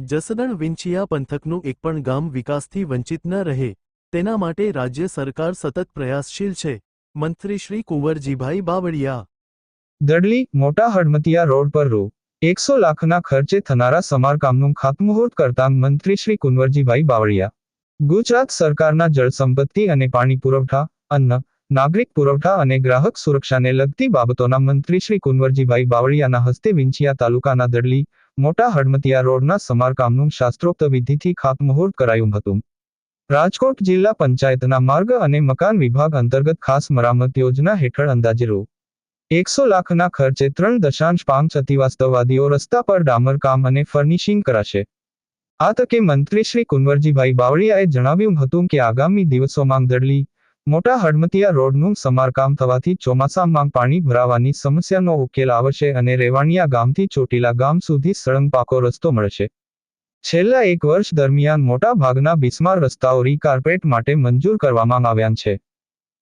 જસદણ વિંછિયા પંથકનું એક પણ ગામ વિકાસથી વંચિત ન રહે, તેના માટે રાજ્ય સરકાર સતત પ્રયાસશીલ છે, મંત્રી શ્રી કુંવરજીભાઈ બાવળિયા. દડલી, મોટા હડમતિયા રોડ પર રૂ, એકસો લાખના ખર્ચે થનારા સમારકામનું ખાતમુહૂર્ત કરતા મંત્રી શ્રી કુંવરજીભાઈ બાવળિયા. ગુજરાત સરકારના જળસંપત્તિ અને પાણી પુરવઠા, અન્ન, નાગરિક પુરવઠા અને ગ્રાહક સુરક્ષાને લગતી બાબતોના મંત્રી શ્રી કુંવરજીભાઈ બાવળિયાના હસ્તે વિંછિયા તાલુકાના દડલી મોટા હડમતિયા રોડના સમારકામનું શાસ્ત્રોક્ત વિધિથી ખાતમુહૂર્ત કરાયું હતું. રાજકોટ જિલ્લા પંચાયતના માર્ગ અને મકાન વિભાગ અંતર્ગત ખાસ મરામત યોજના હેઠળ અંદાજે રૂ. એકસો લાખના ખર્ચે ત્રણ દશાંશ પાંચ અતિવાસ્તવવાદીઓ રસ્તા પર ડામરકામ અને ફર્નિશિંગ કરાશે. આ તકે મંત્રી શ્રી કુંવરજીભાઈ બાવળિયાએ જણાવ્યું હતું કે આગામી દિવસોમાં દડલી મોટા હડમતિયા રોડનું સમારકામ થવાથી ચોમાસામાં પાણી ભરાવાની સમસ્યાનો ઉકેલ આવશે અને રેવાણિયા ગામથી ચોટીલા ગામ સુધી સળંગ પાકો રસ્તો મળશે. છેલ્લા એક વર્ષ દરમિયાન મોટા ભાગના બિસ્માર રસ્તાઓ રીકાર્પેટ માટે મંજૂર કરવામાં આવ્યા છે.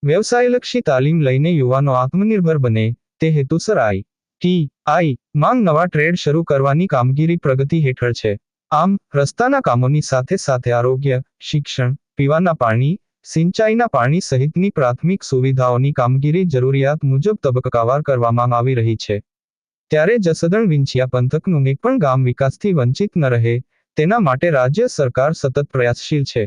વ્યવસાયલક્ષી તાલીમ લઈને યુવાનો આત્મનિર્ભર બને, તે હેતુસર આઈ. ટી. આઈ. માંગ નવા ટ્રેડ શરૂ કરવાની કામગીરી પ્રગતિ હેઠળ છે. આમ, રસ્તાના કામોની સાથે સાથે આરોગ્ય, શિક્ષણ, પીવાના પાણી સિંચાઈના પાણી સહિતની પ્રાથમિક સુવિધાઓની કામગીરી જરૂરિયાત મુજબ તબક્કાવાર કરવામાં આવી રહી છે. ત્યારે જસદણ વિંછિયા પંથકનું એક પણ ગામ વિકાસથી વંચિત ન રહે, તેના માટે રાજ્ય સરકાર સતત પ્રયાસશીલ છે.